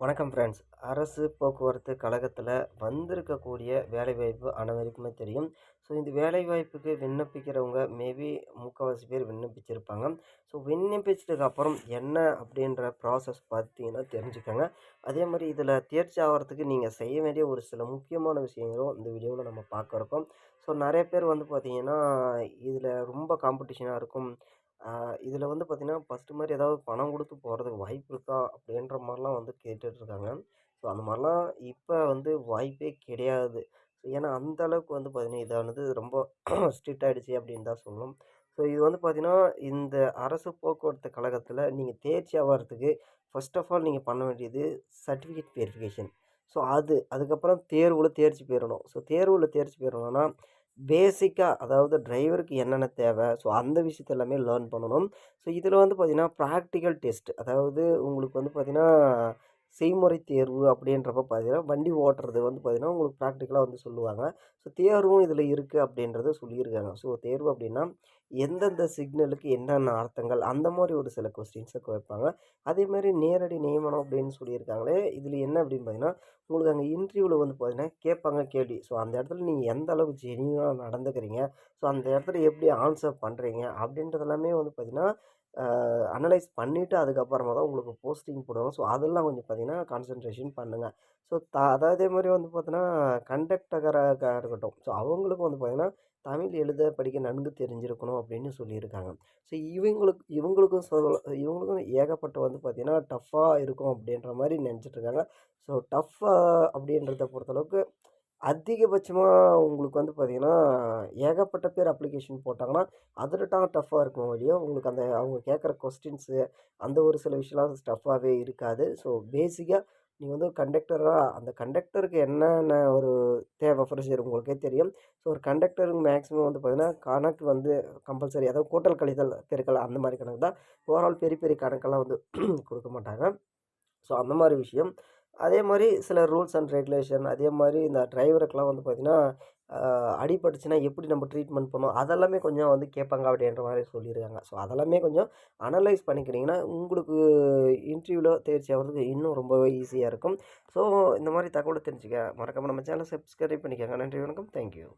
வணக்கம் ஃப்ரெண்ட்ஸ் அரசு போக்குவரத்து கழகத்தில் வந்திருக்கக்கூடிய வேலைவாய்ப்பு அனைவருக்குமே தெரியும். ஸோ இந்த வேலைவாய்ப்புக்கு விண்ணப்பிக்கிறவங்க மேபி முக்கால்வாசி பேர் விண்ணப்பிச்சிருப்பாங்க. ஸோ விண்ணப்பிச்சதுக்கு அப்புறம் என்ன அப்படின்ற ப்ராசஸ் பார்த்தீங்கன்னா தெரிஞ்சுக்கோங்க. அதே மாதிரி இதில் தேர்ச்சி ஆகிறதுக்கு நீங்கள் செய்ய வேண்டிய ஒரு சில முக்கியமான விஷயங்களும் இந்த வீடியோவில் நம்ம பார்க்க இருக்கோம். ஸோ நிறைய பேர் வந்து பார்த்திங்கன்னா இதில் ரொம்ப காம்படிஷனாக இருக்கும். இதில் வந்து பார்த்திங்கன்னா ஃபஸ்ட்டு மாதிரி ஏதாவது பணம் கொடுத்து போகிறதுக்கு வாய்ப்பு இருக்கா? அப்படின்ற மாதிரிலாம் வந்து கேட்டுட்ருக்காங்க. ஸோ அந்த மாதிரிலாம் இப்போ வந்து வாய்ப்பே கிடையாது. ஸோ ஏன்னா அந்த அளவுக்கு வந்து பார்த்திங்கன்னா இதானது ரொம்ப ஸ்ட்ரிக்ட் ஆகிடுச்சி அப்படின்னு தான் சொல்லணும். ஸோ இது வந்து பார்த்திங்கன்னா இந்த அரசு போக்குவரத்து கழகத்தில் நீங்கள் தேர்ச்சி ஆகிறதுக்கு ஃபர்ஸ்ட் ஆஃப் ஆல் நீங்கள் பண்ண வேண்டியது சர்டிஃபிகேட் வெரிஃபிகேஷன் ஸோ அது அதுக்கப்புறம் தேர்வில் தேர்ச்சி பெறணும். ஸோ தேர்வில் தேர்ச்சி பெறணும்னா பேசிக்காக அதாவது டிரைவருக்கு என்னென்ன தேவை? ஸோ அந்த விஷயத்த எல்லாமே லேர்ன் பண்ணணும். ஸோ இதில் வந்து பார்த்திங்கன்னா ப்ராக்டிக்கல் டெஸ்ட் அதாவது உங்களுக்கு வந்து பார்த்திங்கன்னா செய்முறை தேர்வு அப்படின்றப்ப பார்த்தீங்கன்னா வண்டி ஓட்டுறது வந்து பார்த்திங்கன்னா உங்களுக்கு ப்ராக்டிக்கலாக வந்து சொல்லுவாங்க. ஸோ தேர்வும் இதில் இருக்குது அப்படின்றத சொல்லியிருக்காங்க. ஸோ தேர்வு அப்படின்னா எந்தெந்த சிக்னலுக்கு என்னென்ன அர்த்தங்கள் அந்த மாதிரி ஒரு சில கொஸ்டின்ஸை வைப்பாங்க அதேமாதிரி நேரடி நியமனம் அப்படின்னு சொல்லியிருக்காங்களே இதில் என்ன அப்படின்னு பார்த்தீங்கன்னா உங்களுக்கு அங்கே இன்டர்வியூவில் வந்து பார்த்தீங்கன்னா கேட்பாங்க கேள்வி. ஸோ அந்த இடத்துல நீங்கள் எந்த அளவுக்கு ஜெனியூனாக நடந்துக்கிறீங்க? ஸோ அந்த இடத்துல எப்படி ஆன்சர் பண்ணுறீங்க அப்படின்றது எல்லாமே வந்து பார்த்திங்கன்னா அனலைஸ் பண்ணிவிட்டு அதுக்கப்புறமா தான் உங்களுக்கு போஸ்டிங் போடுவாங்க. ஸோ அதெல்லாம் கொஞ்சம் பார்த்திங்கன்னா கான்சன்ட்ரேஷன் பண்ணுங்கள் ஸோ த அதே மாதிரி வந்து பார்த்தீங்கன்னா கண்டக்டராக இருக்கட்டும். ஸோ அவங்களுக்கும் வந்து பார்த்திங்கன்னா தமிழ் எழுத படிக்க நன்கு தெரிஞ்சிருக்கணும் அப்படின்னு சொல்லியிருக்காங்க. ஸோ இவங்களுக்கு இவங்களுக்கும் சொல் இவங்களுக்கும் ஏகப்பட்ட வந்து பார்த்திங்கன்னா டஃப்பாக இருக்கும் அப்படின்ற மாதிரி நினச்சிட்ருக்காங்க ஸோ டஃப்பாக அப்படின்றத பொறுத்தளவுக்கு அதிகபட்சமாக உங்களுக்கு வந்து பார்த்திங்கன்னா ஏகப்பட்ட பேர் அப்ளிகேஷன் போட்டாங்கன்னா அதில் தான் டஃப்பாக இருக்கும் வழியோ உங்களுக்கு அந்த அவங்க கேட்குற கொஸ்டின்ஸு அந்த ஒரு சில விஷயம்லாம் டஃப்பாகவே இருக்காது. ஸோ பேசிக்காக நீங்கள் வந்து கண்டக்டராக அந்த கண்டக்டருக்கு என்னென்ன ஒரு தேவை ஃப்ரெஷர் உங்களுக்கே தெரியும். ஸோ ஒரு கண்டக்டருக்கு மேக்ஸிமம் வந்து பார்த்திங்கன்னா கணக்கு வந்து கம்பல்சரி அதாவது கூட்டல் கழித்தல் பெருக்கல் அந்த மாதிரி கணக்கு தான். ஓவரால் பெரிய பெரிய கணக்கெல்லாம் வந்து கொடுக்க மாட்டாங்க. ஸோ அந்த மாதிரி விஷயம். அதே மாதிரி சில ரூல்ஸ் அண்ட் ரெகுலேஷன் அதே மாதிரி இந்த டிரைவருக்கெலாம் வந்து பார்த்திங்கன்னா அடிபட்டுச்சுன்னா எப்படி நம்ம ட்ரீட்மெண்ட் பண்ணணும்? அதெல்லாமே கொஞ்சம் வந்து கேட்பாங்க அப்படின்ற மாதிரி சொல்லியிருக்காங்க. ஸோ அதெல்லாமே கொஞ்சம் அனலைஸ் பண்ணிக்கிறீங்கன்னா உங்களுக்கு இன்டர்வியூவில் தேர்ச்சி ஆகிறதுக்கு இன்னும் ரொம்பவே ஈஸியாக இருக்கும். ஸோ இந்த மாதிரி தகவலை தெரிஞ்சுக்க மறக்காமல் நம்ம சேனலை சப்ஸ்கிரைப் பண்ணிக்கோங்க. நன்றி வணக்கம். தேங்க்யூ.